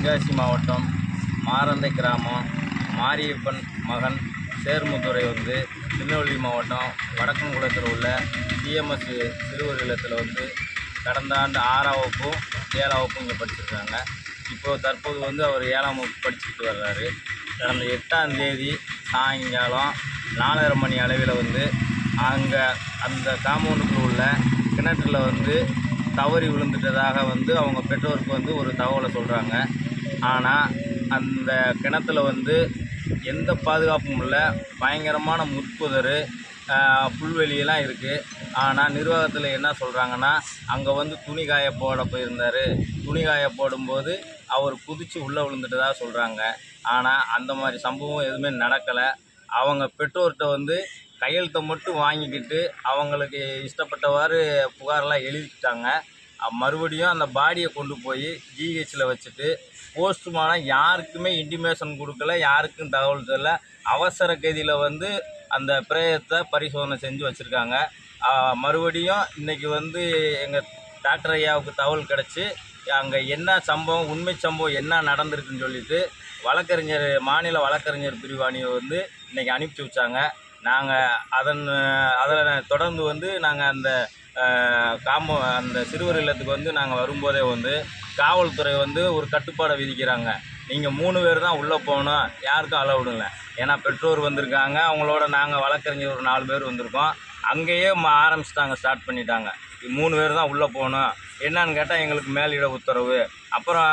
தென்காசி மாவட்டம் மாரந்தை கிராமம் மாரியப்பன் மகன் சேர்முத்துறை வந்து திருநெல்வேலி மாவட்டம் வடக்கன்குளத்தில் உள்ள சிஎம்எஸ் சிறுவர் இல்லத்தில் வந்து கடந்த ஆண்டு ஆறாம் வகுப்பும் ஏழாம் வகுப்பும் இங்கே படிச்சிருக்காங்க. இப்போது தற்போது வந்து அவர் ஏழாம் வகுப்பு படிச்சுட்டு வர்றாரு. கடந்த எட்டாம் தேதி சாயங்காலம் நாலரை மணி அளவில் வந்து அங்கே அந்த காம்பவுண்டுக்குள் உள்ள கிணற்றில் வந்து தவறி விழுந்துட்டதாக வந்து அவங்க பெற்றோருக்கு வந்து ஒரு தகவலை சொல்கிறாங்க ஆனால் அந்த கிணத்துல வந்து எந்த பாதுகாப்பும் இல்லை. பயங்கரமான முட்புதர் புல்வெளியெல்லாம் இருக்குது ஆனால் நிர்வாகத்தில் என்ன சொல்கிறாங்கன்னா அங்கே வந்து துணி காய போட போயிருந்தார். துணி காய போடும்போது அவர் குதித்து உள்ளே விழுந்துட்டதாக சொல்கிறாங்க ஆனால் அந்த மாதிரி சம்பவம் எதுவுமே நடக்கலை. அவங்க பெற்றோர்கிட்ட வந்து கையெழுத்தை மட்டும் வாங்கிக்கிட்டு அவங்களுக்கு இஷ்டப்பட்டவாறு புகாரெல்லாம் எழுதிட்டாங்க. மறுபடியும் அந்த பாடியை கொண்டு போய் ஜிஹெச்சில் வச்சுட்டு போஸ்ட்மார்டம் யாருக்குமே இன்டிமேஷன் கொடுக்கல யாருக்கும் தகவல் தெரியல. அவசர கதியில் வந்து அந்த பிரேயத்தை பரிசோதனை செஞ்சு வச்சுருக்காங்க. மறுபடியும் இன்றைக்கி வந்து எங்கள் டாக்டர் ஐயாவுக்கு தகவல் கிடச்சி அங்கே என்ன சம்பவம் உண்மை சம்பவம் என்ன நடந்திருக்குன்னு சொல்லிட்டு வழக்கறிஞர் மாநில வழக்கறிஞர் பிரிவாணியை வந்து இன்றைக்கி அனுப்பிச்சி வச்சாங்க. நாங்கள் அதன் அதில் தொடர்ந்து வந்து நாங்கள் அந்த காம்போ அந்த சிறுவர் இல்லத்துக்கு வந்து நாங்கள் வரும்போதே வந்து காவல்துறை வந்து ஒரு கட்டுப்பாடை விதிக்கிறாங்க. நீங்கள் மூணு பேர் தான் உள்ளே போகணும் யாருக்கும் அலவுடு இல்லை ஏன்னா பெற்றோர் வந்திருக்காங்க அவங்களோட நாங்கள் வழக்கறிஞர் ஒரு நாலு பேர் வந்திருக்கோம். அங்கேயே ம- ஆரம்பிச்சிட்டாங்க ஸ்டார்ட் பண்ணிட்டாங்க. மூணு பேர் தான் உள்ளே போகணும். என்னன்னு கேட்டால் எங்களுக்கு மேலிட உத்தரவு. அப்புறம்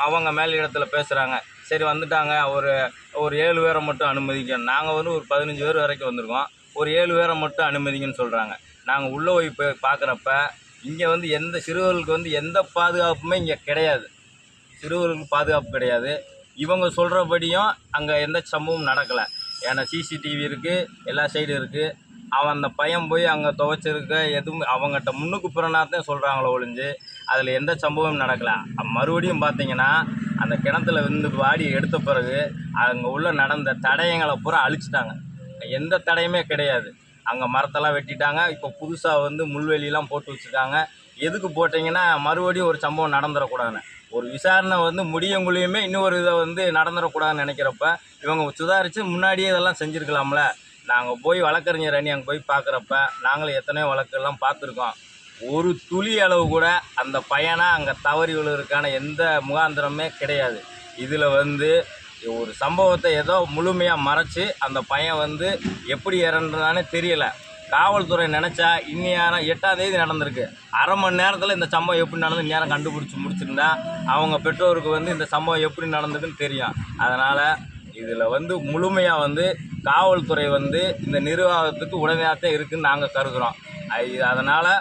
அவங்க மேலிடத்தில் பேசுகிறாங்க சரி வந்துட்டாங்க. ஒரு ஒரு ஏழு பேரை மட்டும் அனுமதிக்கணும் நாங்கள் வந்து ஒரு பதினஞ்சு பேர் வரைக்கும் வந்திருக்கோம். ஒரு ஏழு பேரை மட்டும் அனுமதிங்கன்னு சொல்கிறாங்க நாங்கள் உள்ளே போய் போய் பார்க்குறப்ப இங்கே வந்து எந்த சிறுவர்களுக்கு வந்து எந்த பாதுகாப்புமே இங்கே கிடையாது. சிறுவர்களுக்கு பாதுகாப்பு கிடையாது. இவங்க சொல்கிறபடியும் அங்கே எந்த சம்பவம் நடக்கலை. ஏன்னா சிசிடிவி இருக்குது எல்லா சைடும் இருக்குது அவன் அந்த பையன் போய் அங்கே துவைச்சிருக்க எதுவும் அவங்ககிட்ட முன்னுக்கு பிறனாத்தான் சொல்கிறாங்களோ ஒழிஞ்சு அதில் எந்த சம்பவமும் நடக்கலை. மறுபடியும் பார்த்தீங்கன்னா அந்த கிணத்துல வந்து வாடி எடுத்த பிறகு அங்கே உள்ள நடந்த தடயங்களை பூரா அழிச்சிட்டாங்க. எந்த தடையுமே கிடையாது. அங்கே மரத்தெல்லாம் வெட்டிட்டாங்க. இப்போ புதுசாக வந்து முள்வெளியெலாம் போட்டு வச்சுருக்காங்க. எதுக்கு போட்டிங்கன்னா மறுபடியும் ஒரு சம்பவம் நடந்துடக்கூடாதுன்னு ஒரு விசாரணை வந்து முடியங்குள்ளேயுமே இன்னொரு இதை வந்து நடந்துடக்கூடாதுன்னு நினைக்கிறப்ப இவங்க சுதாரித்து முன்னாடியே இதெல்லாம் செஞ்சுருக்கலாம்ல. நாங்கள் போய் வழக்கறிஞர் அணி அங்கே போய் பார்க்குறப்ப நாங்களும் எத்தனையோ வழக்கெல்லாம் பார்த்துருக்கோம் ஒரு துளி அளவு கூட அந்த பயனாக அங்கே தவறி விழுவதற்கான எந்த முகாந்திரமே கிடையாது. இதில் வந்து ஒரு சம்பவத்தை ஏதோ முழுமையாக மறைச்சி அந்த பையன் வந்து எப்படி இறந்துனானே தெரியலை. காவல்துறை நினச்சா இன்னும் எட்டாம் தேதி நடந்திருக்கு. அரை மணி நேரத்தில் இந்த சம்பவம் எப்படி நடந்து நேரம் கண்டுபிடிச்சி முடிச்சிருந்தா அவங்க பெற்றோருக்கு வந்து இந்த சம்பவம் எப்படி நடந்ததுன்னு தெரியும். அதனால் இதில் வந்து முழுமையாக வந்து காவல்துறை வந்து இந்த நிர்வாகத்துக்கு உடனடியாக இருக்குதுன்னு நாங்கள் கருதுகிறோம் அதனால்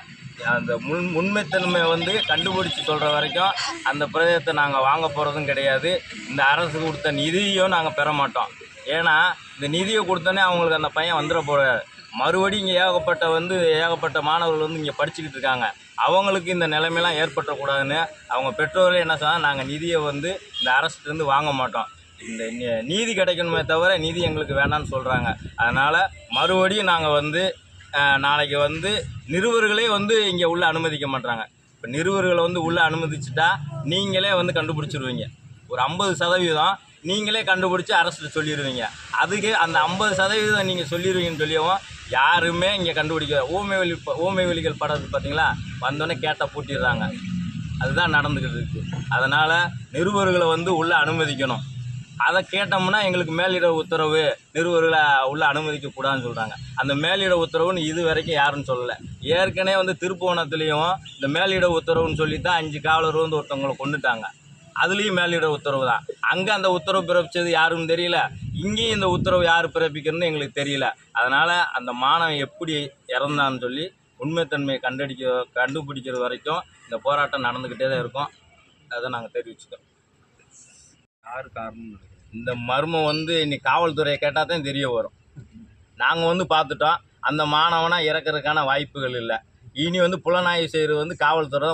அந்த முன் உண்மைத்தன்மையை வந்து கண்டுபிடிச்சி சொல்கிற வரைக்கும் அந்த பிரதேசத்தை நாங்கள் வாங்க போகிறதும் கிடையாது. இந்த அரசு கொடுத்த நிதியும் நாங்கள் பெற மாட்டோம். ஏன்னா இந்த நிதியை கொடுத்தோன்னே அவங்களுக்கு அந்த பையன் வந்துட போகிறாரு மறுபடியும் இங்கே ஏகப்பட்ட வந்து ஏகப்பட்ட மாணவர்கள் வந்து இங்கே படிச்சுக்கிட்டு இருக்காங்க. அவங்களுக்கு இந்த நிலைமையெல்லாம் ஏற்பட்டக்கூடாதுன்னு அவங்க பெற்றோர்களே என்ன சொன்னால் நாங்கள் நிதியை வந்து இந்த அரசுலேருந்து வாங்க மாட்டோம். இந்த நீதி கிடைக்கணுமே தவிர நிதி எங்களுக்கு வேண்டாம்னு சொல்கிறாங்க அதனால் மறுபடியும் நாங்கள் வந்து நாளைக்கு வந்து நிருபர்களே வந்து இங்கே உள்ளே அனுமதிக்க மாட்டாங்க இப்போ நிருபர்களை வந்து உள்ளே அனுமதிச்சுட்டா நீங்களே வந்து கண்டுபிடிச்சிருவீங்க. ஒரு ஐம்பது சதவீதம் நீங்களே கண்டுபிடிச்சி அரசு சொல்லிடுவீங்க அதுக்கு அந்த ஐம்பது சதவீதம் நீங்கள் சொல்லிடுவீங்கன்னு சொல்லியவும் யாருமே இங்கே கண்டுபிடிக்க ஊமை வெளி ஊமை வெளிகள் படத்து பார்த்தீங்களா வந்தோடனே கேட்டால் பூட்டிடுறாங்க. அதுதான் நடந்துக்கிட்டு இருக்குது அதனால் நிருபர்களை வந்து உள்ளே அனுமதிக்கணும். அதை கேட்டோம்னா எங்களுக்கு மேலிட உத்தரவு நிறுவர்களை உள்ள அனுமதிக்க கூடாதுன்னு சொல்கிறாங்க அந்த மேலிட உத்தரவுன்னு இது வரைக்கும் யாருன்னு சொல்லலை. ஏற்கனவே வந்து திருப்புவனத்துலேயும் இந்த மேலிட உத்தரவுன்னு சொல்லி தான் அஞ்சு காவலர் வந்து ஒருத்தவங்களை கொண்டுட்டாங்க. அதுலேயும் மேலிட உத்தரவு தான். அங்கே அந்த உத்தரவு பிறப்பிச்சது யாருன்னு தெரியல. இங்கேயும் இந்த உத்தரவு யார் பிறப்பிக்கிறதுன்னு எங்களுக்கு தெரியல. அதனால் அந்த மாணவன் எப்படி இறந்தான்னு சொல்லி உண்மைத்தன்மையை கண்டடிக்க கண்டுபிடிக்கிற வரைக்கும் இந்த போராட்டம் நடந்துக்கிட்டே தான் இருக்கும். அதை நாங்கள் தெரிவிச்சுக்கிறோம். யார் காரணம் இந்த மர்மம் வந்து இன்னைக்கு காவல்துறையை கேட்டால் தான் தெரிய வரும். நாங்கள் வந்து பார்த்துட்டோம் அந்த மாணவனாக இறக்கறதுக்கான வாய்ப்புகள் இல்லை. இனி வந்து புலனாய்வு செய்கிறது வந்து காவல்துறை தான்